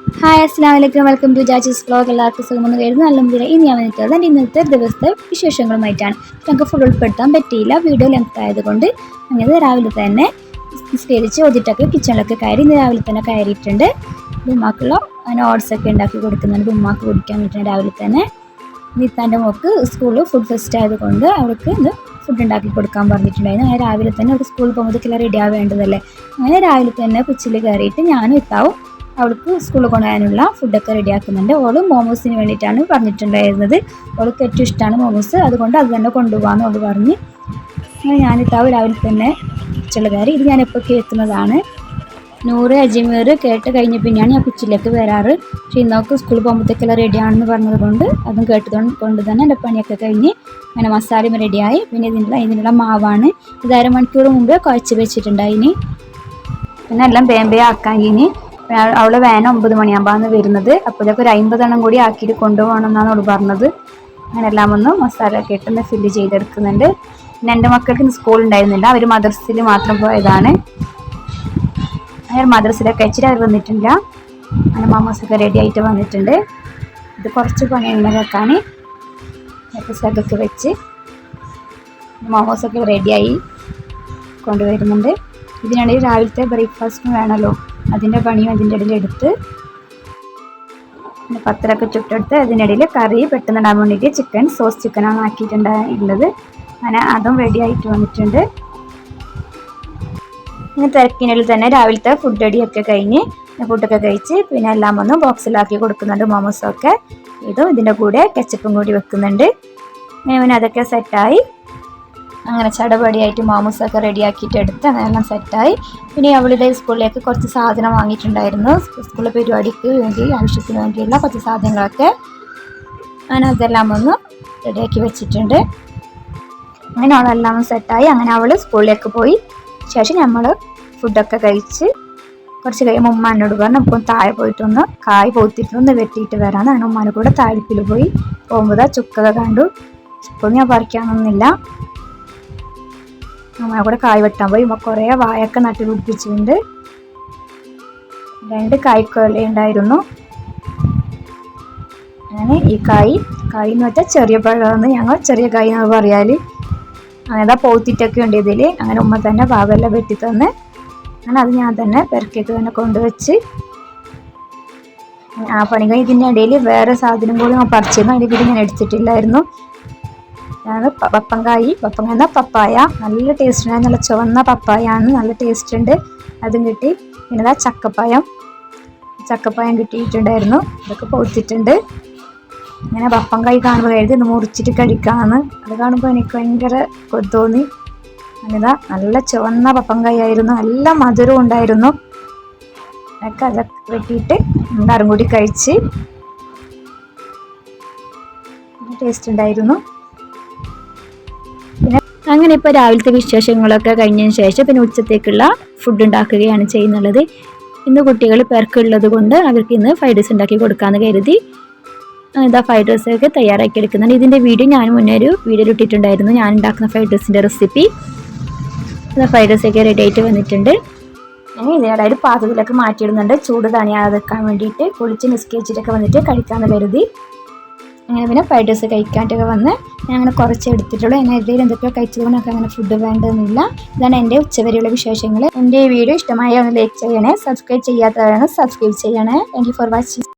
Hi അസ്സാം വലൈക്കും welcome to ജാജിസ് blog എല്ലാവർക്കും സുഖമെന്ന് നല്ല മുതൽ ഇനി ഞാൻ വന്നിട്ടുള്ളത് എന്റെ ഇന്നത്തെ ദിവസത്തെ വിശേഷങ്ങളുമായിട്ടാണ്. ഞങ്ങൾക്ക് ഫുൾ ഉൾപ്പെടുത്താൻ പറ്റിയില്ല. വീഡിയോ ലെങ്ത് ആയതുകൊണ്ട് അങ്ങനെ രാവിലെ തന്നെ നിസ്കരിച്ച് ഒതിട്ടൊക്കെ കിച്ചണിലൊക്കെ കയറി ഇന്ന് രാവിലെ തന്നെ കയറിയിട്ടുണ്ട്. ബുമ്മാക്കുള്ള അങ്ങനെ ഓട്സ് ഒക്കെ ഉണ്ടാക്കി കൊടുക്കുന്നുണ്ട്. ബുമ്മാക്ക് കുടിക്കാൻ പറ്റുന്ന രാവിലെ തന്നെ. നിത്താന്റെ മോക്ക് സ്കൂളിൽ ഫുഡ് ഫെസ്റ്റ് ആയതുകൊണ്ട് അവൾക്ക് ഇന്ന് ഫുഡ് ഉണ്ടാക്കി കൊടുക്കാൻ പറഞ്ഞിട്ടുണ്ടായിരുന്നു. അങ്ങനെ രാവിലെ തന്നെ അവർക്ക് സ്കൂളിൽ പോകുമ്പോഴത്തേക്കെല്ലാം റെഡി ആവേണ്ടതല്ലേ? അങ്ങനെ രാവിലെ തന്നെ കൊച്ചിൽ കയറിയിട്ട് ഞാനും എത്താവും അവൾക്ക് സ്കൂളിൽ കൊണ്ടുപോകാനുള്ള ഫുഡൊക്കെ റെഡിയാക്കുന്നുണ്ട് ഓൾ മോമോസിന് വേണ്ടിയിട്ടാണ് പറഞ്ഞിട്ടുണ്ടായിരുന്നത്. അവൾക്ക് ഏറ്റവും ഇഷ്ടമാണ് മോമോസ് അതുകൊണ്ട് അത് തന്നെ കൊണ്ടുപോകാമെന്ന് അവൾ പറഞ്ഞ്. ഞാനിത്താവ് രാവിലെ തന്നെ കയറി ഇത് ഞാൻ കേൾക്കുന്നതാണ്. നൂറ് അജിമീർ കേട്ട് കഴിഞ്ഞ പിന്നെയാണ് ഞാൻ കുച്ചിലേക്ക് വരാറ്. പക്ഷേ ഇന്നൊക്കെ സ്കൂളിൽ പോകുമ്പോഴത്തേക്കെല്ലാം റെഡിയാണെന്ന് പറഞ്ഞത് കൊണ്ട് അതും കേട്ടതുകൊണ്ട് കൊണ്ട് തന്നെ എന്റെ പണിയൊക്കെ കഴിഞ്ഞ് അങ്ങനെ മസാലയും റെഡിയായി പിന്നെ ഇതിനുള്ള ഇതിനുള്ള മാവാണ്. ഇത് അരമണിക്കൂർ മുമ്പേ കുഴച്ച് വെച്ചിട്ടുണ്ടായിനി. പിന്നെ എല്ലാം ബേമ്പേ ആക്കാൻ ഇനി അവൾ വേന ഒമ്പത് മണിയാകുമ്പോഴാണ് വരുന്നത്. അപ്പോഴൊക്കെ ഒരു അമ്പതെണ്ണം കൂടി ആക്കിയിട്ട് കൊണ്ടുപോകണം എന്നാണ് അവൾ പറഞ്ഞത്. അങ്ങനെ എല്ലാം ഒന്ന് മസാല ഒക്കെ ഇട്ട് ഒന്ന് ഫില്ല് ചെയ്തെടുക്കുന്നുണ്ട്. പിന്നെ എന്റെ മക്കൾക്ക് സ്കൂൾ ഉണ്ടായിരുന്നില്ല. അവർ മദ്രസയിൽ മാത്രം പോയതാണ്. അങ്ങനെ മദ്രസയിലൊക്കെ അയച്ചിട്ട് അവർ വന്നിട്ടില്ല. അങ്ങനെ മാമോസൊക്കെ റെഡി ആയിട്ട് വന്നിട്ടുണ്ട്. ഇത് കുറച്ച് പണിയുണ്ട് വെക്കാൻ മദ്രസക്കൊക്കെ വെച്ച് മോമോസൊക്കെ റെഡിയായി കൊണ്ടുവരുന്നുണ്ട്. ഇതിനിടയിൽ രാവിലത്തെ ബ്രേക്ക്ഫാസ്റ്റിന് വേണമല്ലോ. അതിന്റെ പണിയും അതിന്റെ ഇടയിൽ എടുത്ത് പത്രമൊക്കെ ചുട്ടെടുത്ത് അതിനിടയിൽ കറി പെട്ടെന്ന് ഇടാൻ വേണ്ടിയിട്ട് ചിക്കൻ സോസ് ചിക്കനാണ് ആക്കിയിട്ടുണ്ടായിരുന്നത്. അങ്ങനെ അതും റെഡി ആയിട്ട് വന്നിട്ടുണ്ട്. പിന്നെ തിരക്കിനിടയിൽ തന്നെ രാവിലത്തെ ഫുഡ് റെഡിയൊക്കെ കഴിഞ്ഞ് ഫുഡൊക്കെ കഴിച്ച് പിന്നെ എല്ലാം ഒന്ന് ബോക്സിലാക്കി കൊടുക്കുന്നുണ്ട് മോമോസൊക്കെ ഇതും ഇതിന്റെ കൂടെ കെച്ചപ്പും കൂടി വെക്കുന്നുണ്ട്. പിന്നെ അതൊക്കെ സെറ്റായി അങ്ങനെ ചടപടിയായിട്ട് മാമൂസൊക്കെ റെഡിയാക്കിയിട്ട് എടുത്ത് അങ്ങനെയെല്ലാം സെറ്റായി. പിന്നെ അവളുടെ സ്കൂളിലേക്ക് കുറച്ച് സാധനം വാങ്ങിയിട്ടുണ്ടായിരുന്നു. സ്കൂളിലെ പരിപാടിക്ക് വേണ്ടി ആവശ്യത്തിന് വേണ്ടിയുള്ള കുറച്ച് സാധനങ്ങളൊക്കെ അങ്ങനെ അതെല്ലാം ഒന്ന് റെഡിയാക്കി വെച്ചിട്ടുണ്ട്. അങ്ങനെ അവളെല്ലാം സെറ്റായി. അങ്ങനെ അവൾ സ്കൂളിലേക്ക് പോയി. ശേഷം നമ്മൾ ഫുഡൊക്കെ കഴിച്ച് കുറച്ച് കഴിയുമ്പോൾ ഉമ്മ എന്നോട് പറഞ്ഞു അപ്പം താഴെ പോയിട്ടൊന്ന് കായ് പോത്തിട്ടൊന്ന് വെട്ടിയിട്ട് വരാമെന്ന് അങ്ങനെ ഉമ്മാനെ കൂടെ താഴ്പ്പിൽ പോയി. പോകുമ്പോൾ ചുക്കത കണ്ടു. ചുക്കൊന്നും ഞാൻ പറിക്കാനൊന്നുമില്ല. നമ്മളെ കൂടെ കായ് വെട്ടാൻ പോയി. കുറേ വായൊക്കെ നട്ടു പിടിപ്പിച്ചിട്ടുണ്ട്. രണ്ട് കായ്ക്കൊല ഉണ്ടായിരുന്നു. അങ്ങനെ ഈ കായ് കായ് എന്ന് വെച്ചാൽ ചെറിയ പഴമെന്ന് ഞങ്ങൾ ചെറിയ കായ് എന്ന് പറയാൽ അങ്ങനെ പോത്തിട്ടൊക്കെ ഉണ്ട് ഇതിൽ അങ്ങനെ ഉമ്മ തന്നെ പാവെല്ലാം വെട്ടി തന്ന്. അങ്ങനെ അത് ഞാൻ തന്നെ പെരക്കേക്ക് തന്നെ കൊണ്ടുവച്ച് ആ പണി കഴിഞ്ഞതിന്റെ ഇടയിൽ വേറെ സാധനം കൂടി ഞാൻ പറിച്ചിരുന്നു അതിന്റെ വീട് ഞാൻ എടുത്തിട്ടില്ലായിരുന്നു. ആണ് പപ്പങ്കായി പപ്പങ്ക എന്ന പപ്പായ. നല്ല ടേസ്റ്റ് ഉണ്ട് നല്ല ചുവന്ന പപ്പായാണ്. നല്ല ടേസ്റ്റ് ഉണ്ട് അതും കിട്ടി. പിന്നെ ചക്കപ്പായം ചക്കപ്പായം കിട്ടിയിട്ടുണ്ടായിരുന്നു. അതൊക്കെ പൊത്തിട്ടുണ്ട് ഇങ്ങനെ പപ്പങ്കായി കാണുമ്പോൾ കരുതി ഒന്ന് മുറിച്ചിട്ട് കഴിക്കാമെന്ന് അത് കാണുമ്പോൾ എനിക്ക് ഭയങ്കര തോന്നി. അങ്ങനെതാ നല്ല ചുവന്ന പപ്പങ്കായി ആയിരുന്നു നല്ല മധുരവും ഉണ്ടായിരുന്നു. ഒക്കെ അതൊക്കെ വെട്ടിയിട്ട് എല്ലാവരും കൂടി കഴിച്ച്. ടേസ്റ്റ് ഉണ്ടായിരുന്നു. അങ്ങനെ ഇപ്പോൾ രാവിലത്തെ വിശേഷങ്ങളൊക്കെ കഴിഞ്ഞതിന് ശേഷം പിന്നെ ഉച്ചത്തേക്കുള്ള ഫുഡ് ഉണ്ടാക്കുകയാണ് ചെയ്യുന്നുള്ളത്. ഇന്ന് കുട്ടികൾ പേർക്കുള്ളത് കൊണ്ട് അവർക്ക് ഇന്ന് ഫ്രൈഡ് റൈസ് ഉണ്ടാക്കി കൊടുക്കാമെന്ന് കരുതി. ഇതാ ഫ്രൈഡ് റൈസൊക്കെ തയ്യാറാക്കി എടുക്കുന്നുണ്ട്. ഇതിന്റെ വീഡിയോ ഞാൻ മുന്നേ ഒരു വീഡിയോ ഇട്ടിട്ടുണ്ടായിരുന്നു. ഞാൻ ഉണ്ടാക്കുന്ന ഫ്രൈഡ് റൈസിന്റെ റെസിപ്പി ഫ്രൈഡ് റൈസൊക്കെ റെഡി ആയിട്ട് വന്നിട്ടുണ്ട്. ഞാൻ ഇതിനിടെ ഒരു പാത്രത്തിലൊക്കെ മാറ്റിയിടുന്നുണ്ട്. ചൂട് തണിയാതെക്കാൻ വേണ്ടിയിട്ട് കുളിച്ച് നിസ്കരിച്ചിട്ടൊക്കെ വന്നിട്ട് കഴിക്കാമെന്ന് കരുതി. അങ്ങനെ പിന്നെ ഫ്രൈഡ് റൈസ് കഴിക്കാണ്ടൊക്കെ വന്ന് ഞാൻ അങ്ങനെ കുറച്ച് എടുത്തിട്ടുള്ളൂ. ഞാൻ എന്തെങ്കിലും എന്തൊക്കെയോ കഴിച്ചത് കൊണ്ടൊക്കെ അങ്ങനെ ഫുഡ് വേണ്ടതെന്നില്ല ഇതാണ് എന്റെ ഉച്ചവരെയുള്ള വിശേഷങ്ങൾ എന്റെ വീഡിയോ ഇഷ്ടമായ ഒന്ന് ലൈക്ക് ചെയ്യണേ സബ്സ്ക്രൈബ് ചെയ്യാത്തവരാണ് സബ്സ്ക്രൈബ് ചെയ്യണേ. Thank for watching